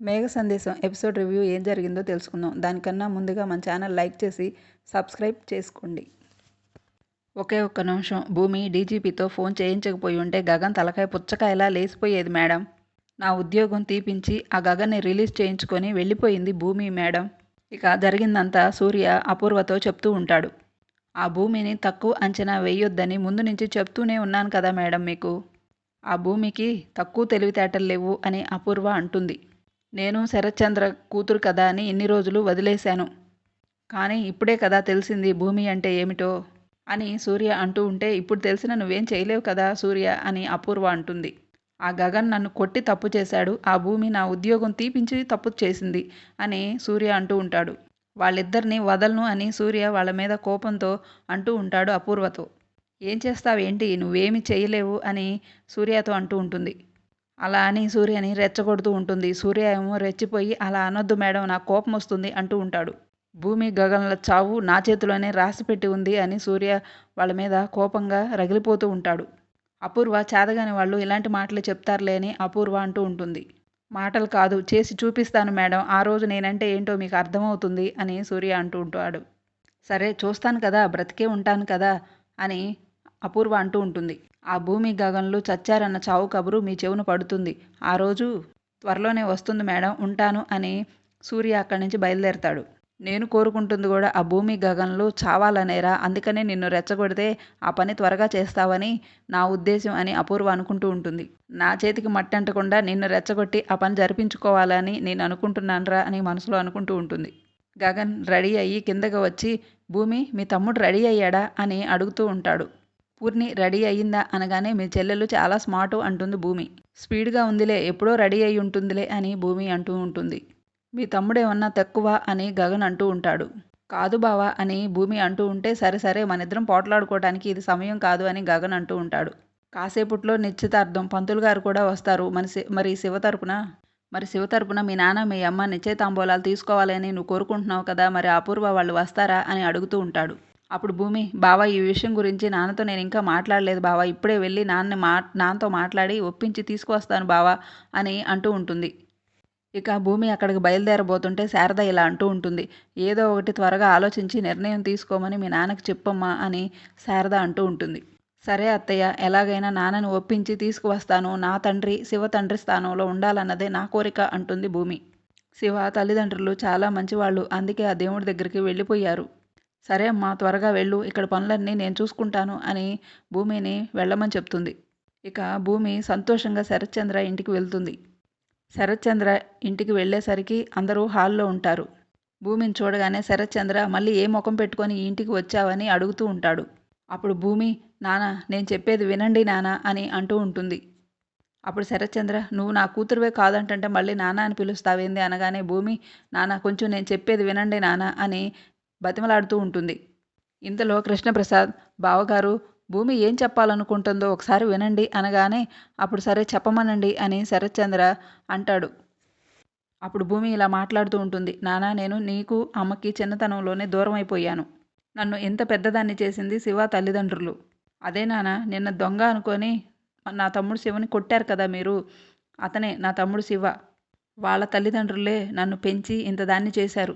మేఘ సందేశం episode review ఏం జరిగిందో తెలుసుకుందాం. దానికన్నా ముందుగా మన ఛానల్ లైక్ చేసి సబ్స్క్రైబ్ చేసుకోండి. ఒకే ఒక్క నిమిషం. భూమి డీజీపీతో ఫోన్ చేయించకపోయి ఉంటే గగన్ తలకాయ పుచ్చకాయలా లేసిపోయేది మేడం. నా ఉద్యోగం తీపించి ఆ గగన్ని రిలీజ్ చేయించుకొని వెళ్ళిపోయింది భూమి మేడం. ఇక జరిగిందంతా సూర్య అపూర్వతో చెప్తూ ఉంటాడు. ఆ భూమిని తక్కువ అంచనా వేయొద్దని ముందు నుంచి చెప్తూనే ఉన్నాను కదా మేడం మీకు. ఆ భూమికి తక్కువ తెలివితేటలు లేవు అని అపూర్వ అంటుంది. నేను శరత్చంద్ర కూతురు కదా అని ఇన్ని రోజులు వదిలేశాను. కానీ ఇప్పుడే కదా తెలిసింది భూమి అంటే ఏమిటో అని సూర్య అంటూ ఉంటే ఇప్పుడు తెలిసిన నువ్వేం చేయలేవు కదా సూర్య అని అపూర్వ అంటుంది. ఆ గగన్ నన్ను కొట్టి తప్పు చేశాడు ఆ భూమి నా ఉద్యోగం తీపించి తప్పు చేసింది అని సూర్య అంటూ ఉంటాడు. వాళ్ళిద్దరిని వదలను అని సూర్య వాళ్ళ మీద కోపంతో అంటూ ఉంటాడు అపూర్వతో. ఏం చేస్తావేంటి? నువ్వేమి చేయలేవు అని సూర్యతో అంటూ ఉంటుంది. అలా అని సూర్యని రెచ్చగొడుతూ ఉంటుంది. సూర్య ఏమో రెచ్చిపోయి అలా అనొద్దు మేడం నాకు కోపం వస్తుంది అంటూ ఉంటాడు. భూమి గగన్ల చావు నా చేతిలోనే రాసిపెట్టి ఉంది అని సూర్య వాళ్ళ మీద కోపంగా రగిలిపోతూ ఉంటాడు. అపూర్వ చేతగాని వాళ్ళు ఇలాంటి మాటలు చెప్తారులే అని అపూర్వ అంటూ ఉంటుంది. మాటలు కాదు చేసి చూపిస్తాను మేడం ఆ రోజు నేనంటే ఏంటో మీకు అర్థమవుతుంది అని సూర్య అంటూ ఉంటాడు. సరే చూస్తాను కదా బ్రతికే ఉంటాను కదా అని అపూర్వ అంటూ ఉంటుంది. ఆ భూమి గగన్లు చచ్చారన్న చావు కబురు మీ చెవును పడుతుంది. ఆ రోజు త్వరలోనే వస్తుంది మేడం ఉంటాను అని సూర్య అక్కడి నుంచి బయలుదేరతాడు. నేను కోరుకుంటుంది కూడా ఆ భూమి గగన్లు చావాలనేరా అందుకనే నిన్ను రెచ్చగొడితే ఆ పని త్వరగా చేస్తావని నా ఉద్దేశం అని అపూర్వ అనుకుంటూ ఉంటుంది. నా చేతికి మట్టి అంటకుండా నిన్ను రెచ్చగొట్టి ఆ పని జరిపించుకోవాలని నేను అనుకుంటున్నానురా అని మనసులో అనుకుంటూ ఉంటుంది. గగన్ రెడీ అయ్యి కిందకి వచ్చి భూమి మీ తమ్ముడు రెడీ అయ్యాడా అని అడుగుతూ ఉంటాడు. పూర్ణి రెడీ అయ్యిందా అనగానే మీ చెల్లెలు చాలా స్మార్ట్ అంటుంది భూమి. స్పీడ్గా ఉందిలే ఎప్పుడో రెడీ అయి ఉంటుందిలే అని భూమి అంటూ ఉంటుంది. మీ తమ్ముడేమన్నా తక్కువ అని గగన్ అంటూ ఉంటాడు. కాదు బావా అని భూమి అంటూ ఉంటే సరే సరే మనిద్దరం పోట్లాడుకోవడానికి ఇది సమయం కాదు అని గగన్ అంటూ ఉంటాడు. కాసేపట్లో నిశ్చితార్థం పంతులు గారు కూడా వస్తారు. మన మరి శివ తరపున? మరి శివ తరపున మీ నాన్న మీ అమ్మ నిశ్చయితాంబోలాలు తీసుకోవాలని నువ్వు కోరుకుంటున్నావు కదా మరి అపూర్వ వాళ్ళు వస్తారా అని అడుగుతూ ఉంటాడు. అప్పుడు భూమి బావా ఈ విషయం గురించి నాన్నతో నేను ఇంకా మాట్లాడలేదు బావా. ఇప్పుడే వెళ్ళి నాన్న మా నాన్నతో మాట్లాడి ఒప్పించి తీసుకువస్తాను బావా అని అంటూ ఉంటుంది. ఇక భూమి అక్కడికి బయలుదేరబోతుంటే శారద ఇలా అంటూ ఉంటుంది. ఏదో ఒకటి త్వరగా ఆలోచించి నిర్ణయం తీసుకోమని మీ నాన్నకి చెప్పమ్మా అని శారద అంటూ ఉంటుంది. సరే అత్తయ్య ఎలాగైనా నాన్నను ఒప్పించి తీసుకువస్తాను. నా తండ్రి శివ తండ్రి స్థానంలో ఉండాలన్నదే నా కోరిక అంటుంది భూమి. శివ తల్లిదండ్రులు చాలా మంచివాళ్ళు. అందుకే ఆ దేవుడి దగ్గరికి వెళ్ళిపోయారు. సరే అమ్మా త్వరగా వెళ్ళు ఇక్కడ పనులన్నీ నేను చూసుకుంటాను అని భూమిని వెళ్ళమని చెప్తుంది. ఇక భూమి సంతోషంగా శరత్చంద్ర ఇంటికి వెళ్తుంది. శరత్చంద్ర ఇంటికి వెళ్ళేసరికి అందరూ హాల్లో ఉంటారు. భూమిని చూడగానే శరత్చంద్ర మళ్ళీ ఏ ముఖం పెట్టుకొని ఈ ఇంటికి వచ్చావని అడుగుతూ ఉంటాడు. అప్పుడు భూమి నానా నేను చెప్పేది వినండి నానా అని అంటూ ఉంటుంది. అప్పుడు శరత్చంద్ర నువ్వు నా కూతురువే కాదంటే మళ్ళీ నానా అని పిలుస్తావేంది? అనగానే భూమి నాన్న కొంచెం నేను చెప్పేది వినండి నానా అని బతిమలాడుతూ ఉంటుంది. ఇంతలో కృష్ణప్రసాద్ బావగారు భూమి ఏం చెప్పాలనుకుంటుందో ఒకసారి వినండి అనగానే అప్పుడు సరే చెప్పమనండి అని శరత్చంద్ర అంటాడు. అప్పుడు భూమి ఇలా మాట్లాడుతూ ఉంటుంది నానా నేను నీకు అమ్మకి చిన్నతనంలోనే దూరం అయిపోయాను నన్ను ఎంత పెద్దదాన్ని చేసింది శివ తల్లిదండ్రులు. అదే నానా నిన్న దొంగ అనుకొని నా తమ్ముడు శివని కొట్టారు కదా మీరు అతనే నా తమ్ముడు శివ. వాళ్ళ తల్లిదండ్రులే నన్ను పెంచి ఇంత దాన్ని చేశారు.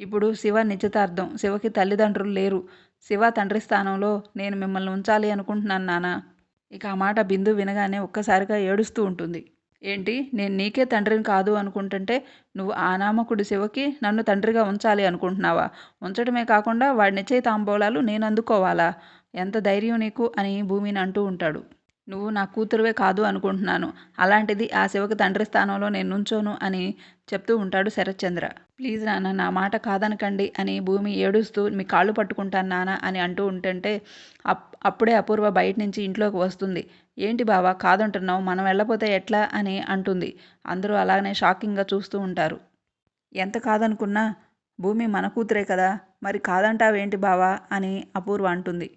ఇప్పుడు శివ నిశ్చితార్థం. శివకి తల్లిదండ్రులు లేరు. శివ తండ్రి స్థానంలో నేను మిమ్మల్ని ఉంచాలి అనుకుంటున్నాను నాన్న ఇక ఆ మాట బిందు వినగానే ఒక్కసారిగా ఏడుస్తూ ఉంటుంది. ఏంటి? నేను నీకే తండ్రిని కాదు అనుకుంటుంటే నువ్వు ఆ శివకి నన్ను తండ్రిగా ఉంచాలి అనుకుంటున్నావా? ఉంచడమే కాకుండా వాడి నిశ్చయ తాంబూలాలు నేను అందుకోవాలా? ఎంత ధైర్యం నీకు అని భూమిని అంటూ ఉంటాడు. నువ్వు నా కూతురువే కాదు అనుకుంటున్నాను. అలాంటిది ఆ శివకి తండ్రి స్థానంలో నేను నుంచోను అని చెప్తూ ఉంటాడు శరత్చంద్ర. ప్లీజ్ నాన్న నా మాట కాదనకండి అని భూమి ఏడుస్తూ మీ కాళ్ళు పట్టుకుంటాను నాన్న అని అంటూ ఉంటుంటే అప్ అప్పుడే అపూర్వ బయట నుంచి ఇంట్లోకి వస్తుంది. ఏంటి బావా కాదంటున్నావు మనం వెళ్ళపోతే ఎట్లా? అని అంటుంది. అందరూ అలాగనే షాకింగ్గా చూస్తూ ఉంటారు. ఎంత కాదనుకున్నా భూమి మన కూతురే కదా మరి కాదంటావేంటి బావా? అని అపూర్వ అంటుంది.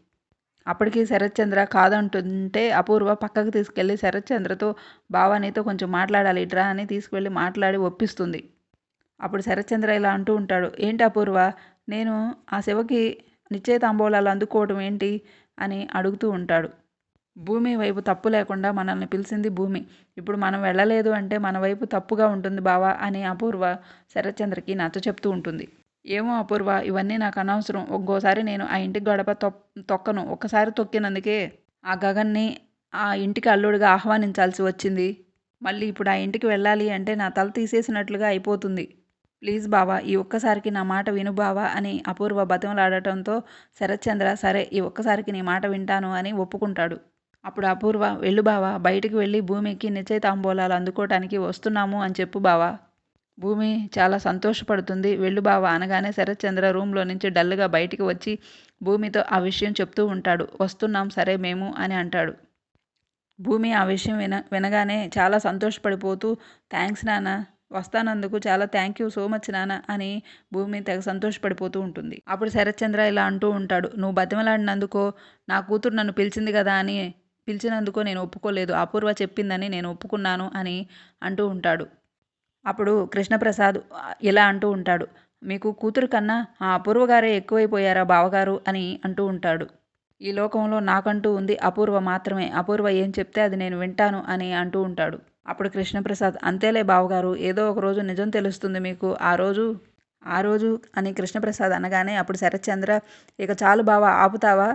అప్పటికి శరత్చంద్ర కాదంటుంటే అపూర్వ పక్కకు తీసుకెళ్ళి శరత్చంద్రతో బావా నీతో కొంచెం మాట్లాడాలి ఇట్రా అని తీసుకువెళ్ళి మాట్లాడి ఒప్పిస్తుంది. అప్పుడు శరత్చంద్ర ఇలా అంటూ ఉంటాడు ఏంటి అపూర్వ నేను ఆ శివకి నిశ్చయితాంబోలాలు అందుకోవటం అందుకోవడం ఏంటి? అని అడుగుతూ ఉంటాడు. భూమి వైపు తప్పు లేకుండా మనల్ని పిలిచింది భూమి. ఇప్పుడు మనం వెళ్ళలేదు అంటే మన వైపు తప్పుగా ఉంటుంది బావా అని అపూర్వ శరత్చంద్రకి నచ్చ చెప్తూ ఉంటుంది. ఏమో అపూర్వ ఇవన్నీ నాకు అనవసరం. ఒక్కోసారి నేను ఆ ఇంటికి గడప తొక్ తొక్కను. ఒక్కసారి తొక్కినందుకే ఆ గగన్ని ఆ ఇంటికి అల్లుడిగా ఆహ్వానించాల్సి వచ్చింది. మళ్ళీ ఇప్పుడు ఆ ఇంటికి వెళ్ళాలి అంటే నా తల తీసేసినట్లుగా అయిపోతుంది. ప్లీజ్ బావా ఈ ఒక్కసారికి నా మాట విను బావా అని అపూర్వ బతిమలాడటంతో శరత్చంద్ర సరే ఈ ఒక్కసారికి నీ మాట వింటాను అని ఒప్పుకుంటాడు. అప్పుడు అపూర్వ వెళ్ళు బావా బయటికి వెళ్ళి భూమికి నిశ్చయితాంబోలాలు అందుకోవటానికి వస్తున్నాము అని చెప్పు బావా. భూమి చాలా సంతోషపడుతుంది. వెళ్ళు బావ అనగానే శరత్చంద్ర రూమ్లో నుంచి డల్గా బయటికి వచ్చి భూమితో ఆ విషయం చెప్తూ ఉంటాడు. వస్తున్నాం సరే మేము అని అంటాడు. భూమి ఆ విషయం విన వినగానే చాలా సంతోషపడిపోతూ థ్యాంక్స్ నాన్న వస్తానందుకు చాలా థ్యాంక్ యూ సో మచ్ నాన్న అని భూమి తెగ సంతోషపడిపోతూ ఉంటుంది. అప్పుడు శరత్చంద్ర ఇలా అంటూ ఉంటాడు నువ్వు బతిమలాడినందుకో నా కూతురు నన్ను పిలిచింది కదా అని పిలిచినందుకో నేను ఒప్పుకోలేదు. అపూర్వ చెప్పిందని నేను ఒప్పుకున్నాను అని అంటూ ఉంటాడు. అప్పుడు కృష్ణప్రసాద్ ఇలా అంటూ ఉంటాడు మీకు కూతురు కన్నా ఆ అపూర్వగారే ఎక్కువైపోయారా బావగారు? అని అంటూ ఉంటాడు. ఈ లోకంలో నాకంటూ ఉంది అపూర్వ మాత్రమే అపూర్వ ఏం చెప్తే అది నేను వింటాను అని అంటూ ఉంటాడు. అప్పుడు కృష్ణప్రసాద్ అంతేలే బావగారు ఏదో ఒక రోజు నిజం తెలుస్తుంది మీకు ఆ రోజు ఆ రోజు అని కృష్ణప్రసాద్ అనగానే అప్పుడు శరత్చంద్ర ఇక చాలు బావా ఆపుతావా?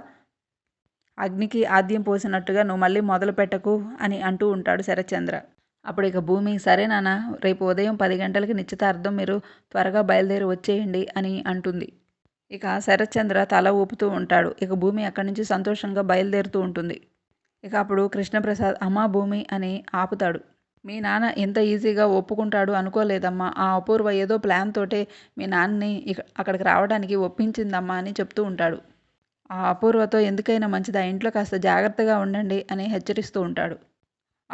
అగ్నికి ఆద్యం పోసినట్టుగా నువ్వు మళ్ళీ మొదలు పెట్టకు అని అంటూ ఉంటాడు శరత్చంద్ర. అప్పుడు ఇక భూమి సరే నాన్న రేపు ఉదయం పది గంటలకి నిశ్చితార్థం మీరు త్వరగా బయలుదేరి వచ్చేయండి అని అంటుంది. ఇక శరత్చంద్ర తల ఊపుతూ ఉంటాడు. ఇక భూమి అక్కడి నుంచి సంతోషంగా బయలుదేరుతూ ఉంటుంది. ఇక అప్పుడు కృష్ణప్రసాద్ అమ్మా భూమి అని ఆపుతాడు. మీ నాన్న ఎంత ఈజీగా ఒప్పుకుంటాడు అనుకోలేదమ్మా. ఆ అపూర్వ ఏదో ప్లాన్ తోటే మీ నాన్నని ఇక అక్కడికి రావడానికి ఒప్పించిందమ్మా అని చెప్తూ ఉంటాడు. ఆ అపూర్వతో ఎందుకైనా మంచిది? ఆ ఇంట్లో కాస్త జాగ్రత్తగా ఉండండి అని హెచ్చరిస్తూ ఉంటాడు.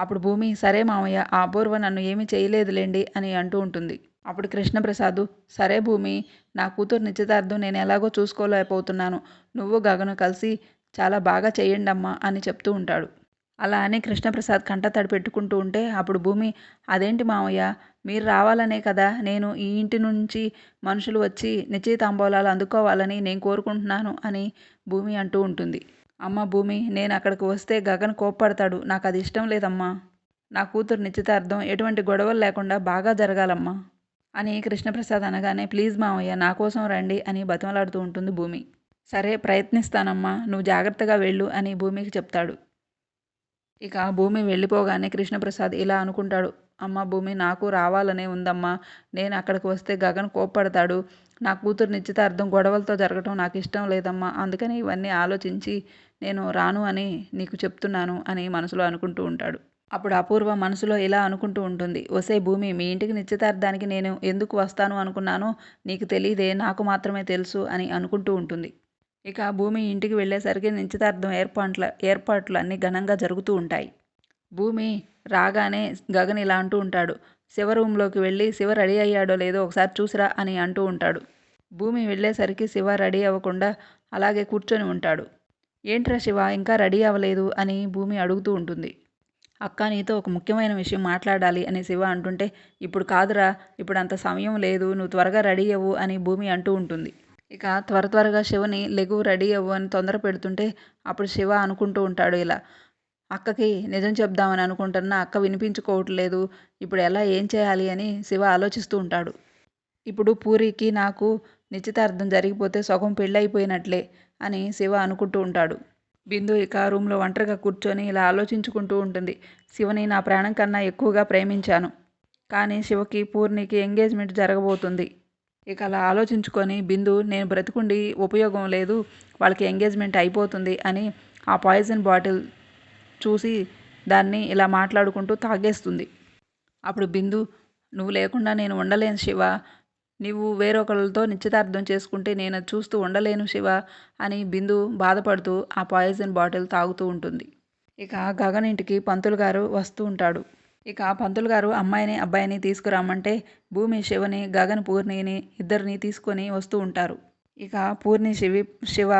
అప్పుడు భూమి సరే మామయ్య ఆ అపూర్వ నన్ను ఏమీ చేయలేదులేండి అని అంటూ ఉంటుంది. అప్పుడు కృష్ణప్రసాద్ సరే భూమి నా కూతురు నిశ్చితార్థం నేను ఎలాగో చూసుకోలేకపోతున్నాను. నువ్వు గగను కలిసి చాలా బాగా చేయండమ్మా అని చెప్తూ ఉంటాడు. అలా అని కృష్ణప్రసాద్ కంట తడి పెట్టుకుంటూ ఉంటే అప్పుడు భూమి అదేంటి మామయ్య మీరు రావాలనే కదా నేను ఈ ఇంటి నుంచి మనుషులు వచ్చి నిశ్చితాంబోలాలు అందుకోవాలని నేను కోరుకుంటున్నాను అని భూమి అంటూ ఉంటుంది. అమ్మ భూమి నేను అక్కడికి వస్తే గగన్ కోప్పడతాడు. నాకు అది ఇష్టం లేదమ్మా. నా కూతురు నిశ్చితార్థం ఎటువంటి గొడవలు లేకుండా బాగా జరగాలమ్మా. అని కృష్ణప్రసాద్ అనగానే ప్లీజ్ మామయ్య నా కోసం రండి అని బతిమలాడుతూ ఉంటుంది భూమి. సరే ప్రయత్నిస్తానమ్మా. నువ్వు జాగ్రత్తగా వెళ్ళు అని భూమికి చెప్తాడు. ఇక భూమి వెళ్ళిపోగానే కృష్ణప్రసాద్ ఇలా అనుకుంటాడు. అమ్మ భూమి నాకు రావాలనే ఉందమ్మా. నేను అక్కడికి వస్తే గగన్ కోప్పడతాడు. నా కూతురు నిశ్చితార్థం గొడవలతో జరగటం నాకు ఇష్టం లేదమ్మా. అందుకని ఇవన్నీ ఆలోచించి నేను రాను అని నీకు చెప్తున్నాను అని మనసులో అనుకుంటూ ఉంటాడు. అప్పుడు అపూర్వ మనసులో ఇలా అనుకుంటూ ఉంటుంది. ఒసే భూమి మీ ఇంటికి నిశ్చితార్థానికి నేను ఎందుకు వస్తాను అనుకున్నానో నీకు తెలియదే నాకు మాత్రమే తెలుసు అని అనుకుంటూ ఉంటుంది. ఇక భూమి ఇంటికి వెళ్ళేసరికి నిశ్చితార్థం ఏర్పాట్ల ఏర్పాట్లు అన్నీ ఘనంగా జరుగుతూ ఉంటాయి. భూమి రాగానే గగన్ ఇలా అంటూ ఉంటాడు. శివ రూమ్లోకి వెళ్ళి శివ రెడీ అయ్యాడో లేదో ఒకసారి చూసిరా అని అంటూ ఉంటాడు. భూమి వెళ్ళేసరికి శివ రెడీ అవ్వకుండా అలాగే కూర్చొని ఉంటాడు. ఏంట్రా శివ ఇంకా రెడీ అవ్వలేదు అని భూమి అడుగుతూ ఉంటుంది. అక్క నీతో ఒక ముఖ్యమైన విషయం మాట్లాడాలి అని శివ అంటుంటే ఇప్పుడు కాదురా ఇప్పుడు అంత సమయం లేదు నువ్వు త్వరగా రెడీ అవ్వు అని భూమి అంటూ ఉంటుంది. ఇక త్వర త్వరగా శివని లెగు రెడీ అవ్వు అని తొందర పెడుతుంటే అప్పుడు శివ అనుకుంటూ ఉంటాడు ఇలా అక్కకి నిజం చెప్దామని అనుకుంటున్నా అక్క వినిపించుకోవట్లేదు ఇప్పుడు ఎలా ఏం చేయాలి అని శివ ఆలోచిస్తూ ఉంటాడు. ఇప్పుడు పూరికి నాకు నిశ్చితార్థం జరిగిపోతే సగం పెళ్ళైపోయినట్లే అని శివ అనుకుంటూ ఉంటాడు. బిందు ఇక రూమ్లో ఒంటరిగా కూర్చొని ఇలా ఆలోచించుకుంటూ ఉంటుంది. శివని నా ప్రాణం కన్నా ఎక్కువగా ప్రేమించాను. కానీ శివకి పూర్ణికి ఎంగేజ్మెంట్ జరగబోతుంది. ఇక అలా ఆలోచించుకొని బిందు నేను బ్రతికుండి ఉపయోగం లేదు వాళ్ళకి ఎంగేజ్మెంట్ అయిపోతుంది అని ఆ పాయిజన్ బాటిల్ చూసి దాన్ని ఇలా మాట్లాడుకుంటూ తాగేస్తుంది. అప్పుడు బిందు నువ్వు లేకుండా నేను ఉండలేను శివ. నువ్వు వేరొకళ్ళతో నిశ్చితార్థం చేసుకుంటే నేను చూస్తూ ఉండలేను శివ అని బిందు బాధపడుతూ ఆ పాయిజన్ బాటిల్ తాగుతూ ఉంటుంది. ఇక గగన్ ఇంటికి పంతులు గారు వస్తూ ఉంటాడు. ఇక పంతులు గారు అమ్మాయిని అబ్బాయిని తీసుకురమ్మంటే భూమి శివని గగన్ పూర్ణిని ఇద్దరిని తీసుకొని వస్తూ ఉంటారు. ఇక పూర్ణి శివి శివ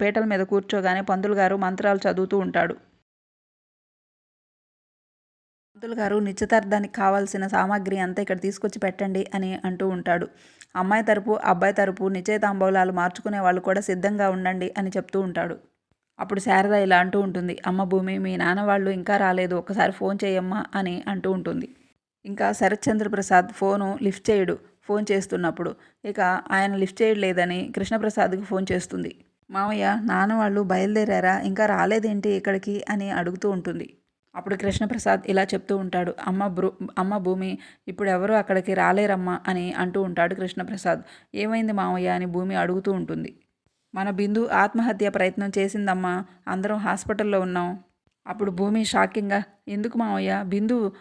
పీటల మీద కూర్చోగానే పంతులు గారు మంత్రాలు చదువుతూ ఉంటాడు. పంతులు గారు నిశ్చితార్థానికి కావాల్సిన సామాగ్రి అంతా ఇక్కడ తీసుకొచ్చి పెట్టండి అని అంటూ ఉంటాడు. అమ్మాయి తరపు అబ్బాయి తరపు నిశ్చయితాంబూలాలు మార్చుకునే వాళ్ళు కూడా సిద్ధంగా ఉండండి అని చెప్తూ ఉంటాడు. అప్పుడు శారద ఇలా అంటూ ఉంటుంది. అమ్మ భూమి మీ నాన్న వాళ్ళు ఇంకా రాలేదు. ఒకసారి ఫోన్ చేయమ్మా అని అంటూ ఉంటుంది. ఇంకా శరత్చంద్ర ప్రసాద్ ఫోను లిఫ్ట్ చేయడు. ఫోన్ చేస్తున్నప్పుడు ఇక ఆయన లిఫ్ట్ చేయలేదని కృష్ణప్రసాద్కి ఫోన్ చేస్తుంది. మామయ్య నాన్న వాళ్ళు బయలుదేరారా? ఇంకా రాలేదేంటి ఇక్కడికి? అని అడుగుతూ ఉంటుంది. అప్పుడు కృష్ణప్రసాద్ ఇలా చెప్తూ ఉంటాడు అమ్మ బ్రూ అమ్మ భూమి ఇప్పుడు ఎవరు అక్కడికి రాలేరమ్మా అని అంటూ ఉంటాడు కృష్ణప్రసాద్. ఏమైంది మామయ్య అని భూమి అడుగుతూ ఉంటుంది. మన బిందు ఆత్మహత్య ప్రయత్నం చేసిందమ్మా అందరం హాస్పిటల్లో ఉన్నాం. అప్పుడు భూమి షాకింగ్గా ఎందుకు మావయ్య? బిందు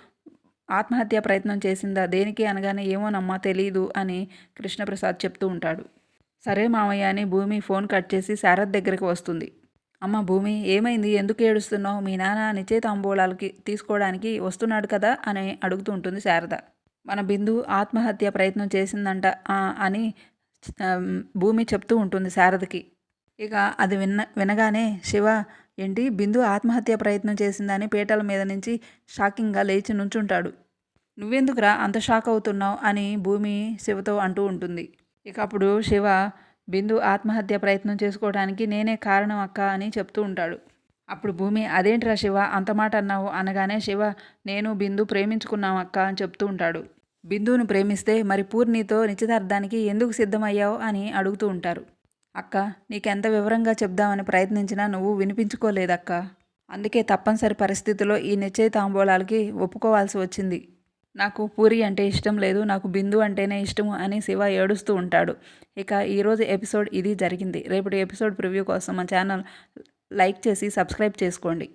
ఆత్మహత్య ప్రయత్నం చేసిందా? దేనికి అనగానే ఏమోనమ్మా తెలీదు అని కృష్ణప్రసాద్ చెప్తూ ఉంటాడు. సరే మావయ్య అని భూమి ఫోన్ కట్ చేసి శారద్ దగ్గరికి వస్తుంది. అమ్మ భూమి ఏమైంది? ఎందుకు ఏడుస్తున్నావు? మీ నాన్న నిశ్చయితాంబూలాలకి తీసుకోవడానికి వస్తున్నాడు కదా అని అడుగుతూ ఉంటుంది శారద. మన బిందు ఆత్మహత్య ప్రయత్నం చేసిందంట అని భూమి చెప్తూ ఉంటుంది శారదకి. ఇక అది విన్న వినగానే శివ ఏంటి? బిందు ఆత్మహత్య ప్రయత్నం చేసిందని పీటల మీద నుంచి షాకింగ్గా లేచి నుంచుంటాడు. నువ్వెందుకురా అంత షాక్ అవుతున్నావు? అని భూమి శివతో అంటూ ఉంటుంది. ఇక అప్పుడు శివ బిందు ఆత్మహత్య ప్రయత్నం చేసుకోవడానికి నేనే కారణం అక్క అని చెప్తూ ఉంటాడు. అప్పుడు భూమి అదేంట్రా శివ అంత మాట అన్నావు? అనగానే శివ నేను బిందు ప్రేమించుకున్నాం అక్క అని చెప్తూ ఉంటాడు. బిందువును ప్రేమిస్తే మరి పూర్ణితో నిశ్చితార్థానికి ఎందుకు సిద్ధమయ్యావు? అని అడుగుతూ ఉంటారు. అక్క నీకెంత వివరంగా చెప్దామని ప్రయత్నించినా నువ్వు వినిపించుకోలేదక్క. అందుకే తప్పనిసరి పరిస్థితిలో ఈ నిశ్చయ తాంబూలాలకి ఒప్పుకోవాల్సి వచ్చింది. నాకు పూరి అంటే ఇష్టం లేదు నాకు బిందు అంటేనే ఇష్టము అని శివ ఏడుస్తూ ఉంటాడు. ఇక ఈరోజు ఎపిసోడ్ ఇది జరిగింది. రేపటి ఎపిసోడ్ ప్రివ్యూ కోసం మా ఛానల్ లైక్ చేసి సబ్స్క్రైబ్ చేసుకోండి.